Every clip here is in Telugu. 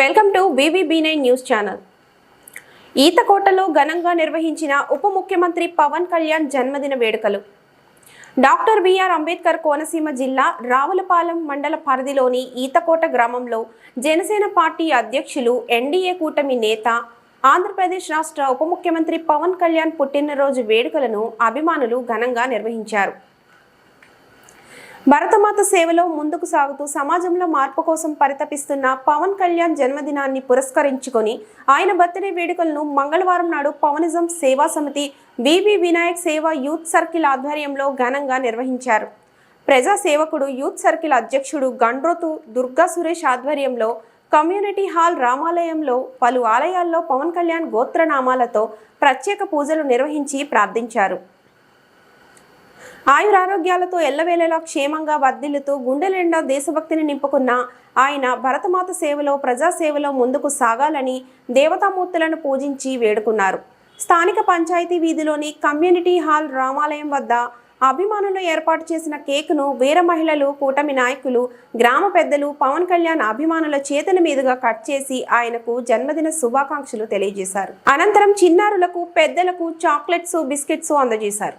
Welcome to BBB nine news channel. ఈతకోటలో ఘనంగా నిర్వహించిన ఉప ముఖ్యమంత్రి పవన్ కళ్యాణ్ జన్మదిన వేడుకలు. డాక్టర్ బిఆర్ అంబేద్కర్ కోనసీమ జిల్లా రావులపాలెం మండల పరిధిలోని ఈతకోట గ్రామంలో జనసేన పార్టీ అధ్యక్షులు ఎన్డీఏ కూటమి నేత ఆంధ్రప్రదేశ్ రాష్ట్ర ఉప ముఖ్యమంత్రి పవన్ కళ్యాణ్ పుట్టినరోజు వేడుకలను అభిమానులు ఘనంగా నిర్వహించారు. భరతమాత సేవలో ముందుకు సాగుతూ సమాజంలో మార్పు కోసం పరితపిస్తున్న పవన్ కళ్యాణ్ జన్మదినాన్ని పురస్కరించుకొని ఆయన బర్త్డే వేడుకలను మంగళవారం నాడు పవనిజం సేవా సమితి వివి వినాయక్ సేవ యూత్ సర్కిల్ ఆధ్వర్యంలో ఘనంగా నిర్వహించారు. ప్రజా సేవకుడు యూత్ సర్కిల్ అధ్యక్షుడు గండ్రోతు దుర్గా సురేష్ ఆధ్వర్యంలో కమ్యూనిటీ హాల్ రామాలయంలో పలు ఆలయాల్లో పవన్ కళ్యాణ్ గోత్రనామాలతో ప్రత్యేక పూజలు నిర్వహించి ప్రార్థించారు. ఆయురారోగ్యాలతో ఎల్లవేళలా క్షేమంగా వర్ధిల్లుతూ గుండెల నిండా దేశభక్తిని నింపుకున్న ఆయన భరతమాత సేవలో ప్రజాసేవలో ముందుకు సాగాలని దేవతామూర్తులను పూజించి వేడుకున్నారు. స్థానిక పంచాయతీ వీధిలోని కమ్యూనిటీ హాల్ రామాలయం వద్ద అభిమానులు ఏర్పాటు చేసిన కేకును వీర మహిళలు కూటమి నాయకులు గ్రామ పెద్దలు పవన్ కళ్యాణ్ అభిమానుల చేతుల మీదుగా కట్ చేసి ఆయనకు జన్మదిన శుభాకాంక్షలు తెలియజేశారు. అనంతరం చిన్నారులకు పెద్దలకు చాక్లెట్స్ బిస్కెట్స్ అందజేశారు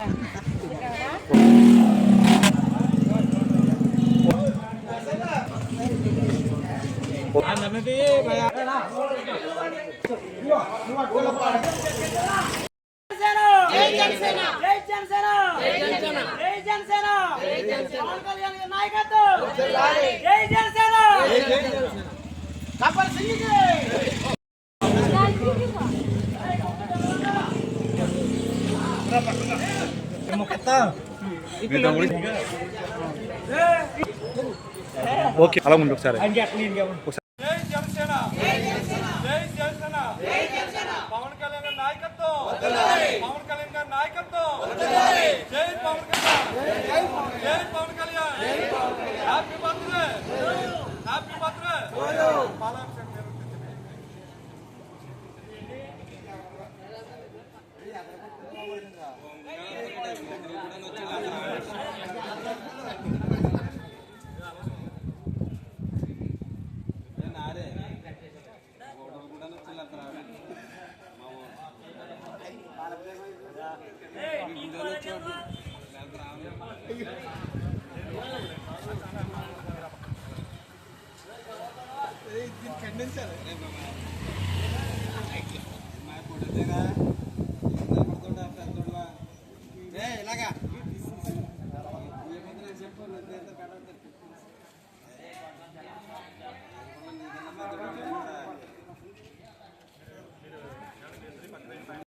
జై జనసేన జై జనసేన జై జనసేన జై జనసేన జై జనసేన పవన్ కళ్యాణ్ గారి నాయకత్వం జై జనసేన జై జనసేన కపల్ సింగ్ జై ఓకే అలా ముందు ఒకసారి జై జనసేన జై జనసేన జై జనసేన జై జనసేన పవన్ కళ్యాణ్ గారి నాయకత్వం పవన్ కళ్యాణ్ గారి నాయకత్వం. జై పవన్ కళ్యాణ్. జై పవన్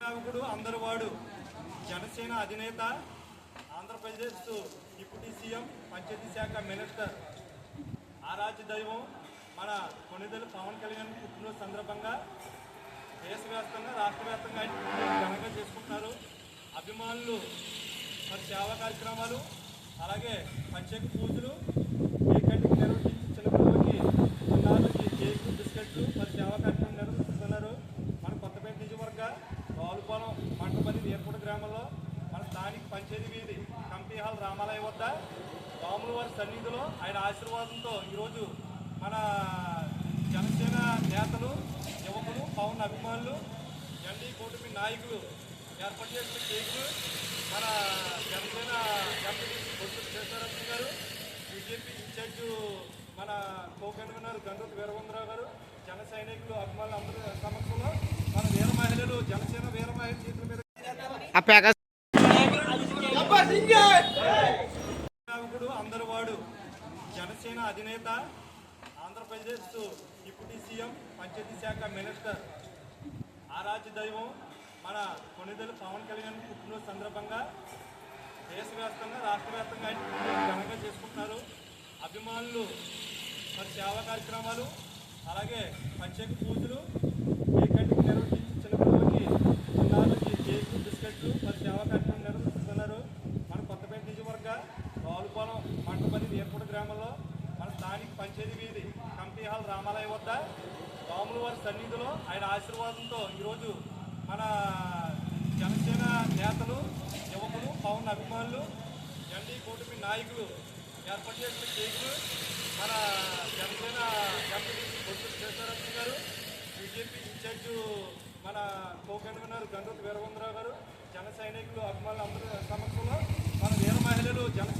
నాయకుడు అందరు వాడు. జనసేన అధినేత ఆంధ్రప్రదేశ్ డిప్యూటీ సీఎం పంచాయతీ శాఖ మినిస్టర్. ఆరాధ్య దైవం మన కొన్నిదలు పవన్ కళ్యాణ్ పుట్టినరోజు సందర్భంగా దేశవ్యాప్తంగా రాష్ట్ర వ్యాప్తంగా ఆయన ఘనంగా చేసుకుంటున్నారు. అభిమానులు మరి సేవా కార్యక్రమాలు అలాగే ప్రత్యేక పూజలు ఏకంటికి నిర్వహించి చిన్నపిల్లలకి చిన్నారులకి కేకు బిస్కెట్లు మరి సేవా కార్యక్రమం నిర్వహిస్తున్నారు. మన కొత్తపేట నిజవర్గ రావులపాలెం మంటపల్లి వీరపూడ గ్రామంలో మన స్థానిక పంచాయతీ వీధి కంపీ హాల్ రామాలయం వద్ద రాముల వారి సన్నిధిలో ఆయన ఆశీర్వాదంతో ఈరోజు మన జనసేన నేతలు యువకులు పవన్ అభిమానులు ఎన్డీ కూటమి నాయకులు ఏర్పాటు చేసిన కేకులు మన జనసేన ఎంపీ బొత్స శేషారావు గారు బీజేపీ ఇన్ఛార్జ్ మన కో కన్వీనర్ గంగోత్ వీరభద్రరావు గారు జన సైనికులు అభిమానులు అందరి సమక్షంలో మన వీర మహిళలు జనసేన వీర మహిళ చేతుల మీద అందరు వాడు జనసేన అధినేత ఆంధ్రప్రదేశ్ డిప్యూటీ సీఎం పంచాయతీ శాఖ మినిస్టర్ ఆరాధ్య దైవం మన కొనిదెల పవన్ కళ్యాణ్ పుట్టినరోజు సందర్భంగా దేశవ్యాప్తంగా రాష్ట్ర వ్యాప్తంగా ఘనంగా చేసుకుంటున్నారు. అభిమానులు మరి సేవా కార్యక్రమాలు అలాగే ప్రత్యేక పూజలు ఏకంటికి నిర్వహించి చిన్నపిల్లలకి చిన్నారులకి కేకు బిస్కెట్లు మరి సేవా కార్యక్రమం నిర్వహిస్తున్నారు మన కొత్తపేట నియోజకవర్గ రావులపాలెం మంటపల్లి వీరపూడ గ్రామంలో మన స్థానిక పంచాయతీ వీధి కంపీ హాల్ రామాలయం వద్ద రాముల వారి సన్నిధిలో ఆయన ఆశీర్వాదంతో ఈరోజు మన జనసేన నేతలు యువకులు పవన్ అభిమానులు ఎన్డీ కూటమి నాయకులు ఏర్పాటు చేసిన కేకులు మన జనసేన ఎంపీ బొత్స శేషారత్న గారు బీజేపీ ఇన్ఛార్జ్ మన కో కన్వీనర్ గంధత్ వీరభద్రరావు గారు జన సైనికులు అభిమానులు అందరి సమక్షంలో మన వీర మహిళలు జనసేన